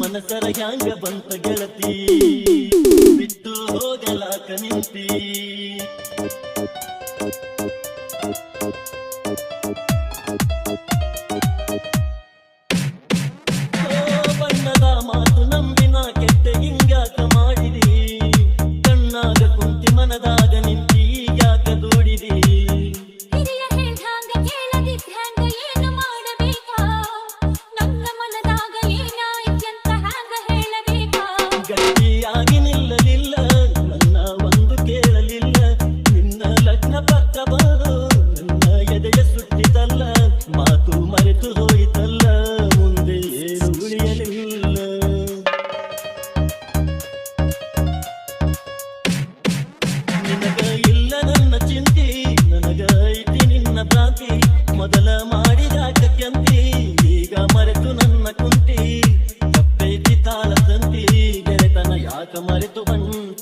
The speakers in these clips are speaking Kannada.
ಮನಸರ ಯಾಂಗ ಬಂತ ಗೆಳತಿ? ಬಿಟ್ಟು ಹೋಗಲಾಕ ನಿಂತಿ. ಬಣ್ಣದ ಮಾತು ನಂಬಿನ ಕೆಟ್ಟ ಹಿಂಗಾತ ಮಾಡಿದಿ. ಕಣ್ಣಾಗ ಕುಂತಿ ಮನದ again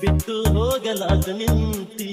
ಬಿಟ್ಟು ಹೋಗಲಾದ ನಿಂತಿ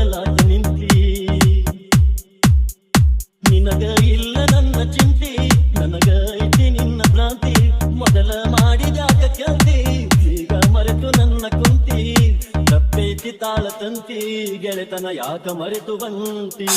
ಬಗೆಲಾಗಿ ನಿಂತಿ. ನಿನಗ ಇಲ್ಲ ನನ್ನ ಚಿಂತಿ ನನಗ ಐತಿ ನಿನ್ನ ಭ್ರಾಂತಿ. ಮೊದಲ ಮಾಡಿದಾಗ ಕಂತಿ ಈಗ ಮರೆತು ನನ್ನ ಕುಂತಿ. ತಪ್ಪೇತಿ ತಾಳ ತಂತಿ ಗೆಳೆತನ ಯಾಕ ಮರೆತು ಬಂತಿ.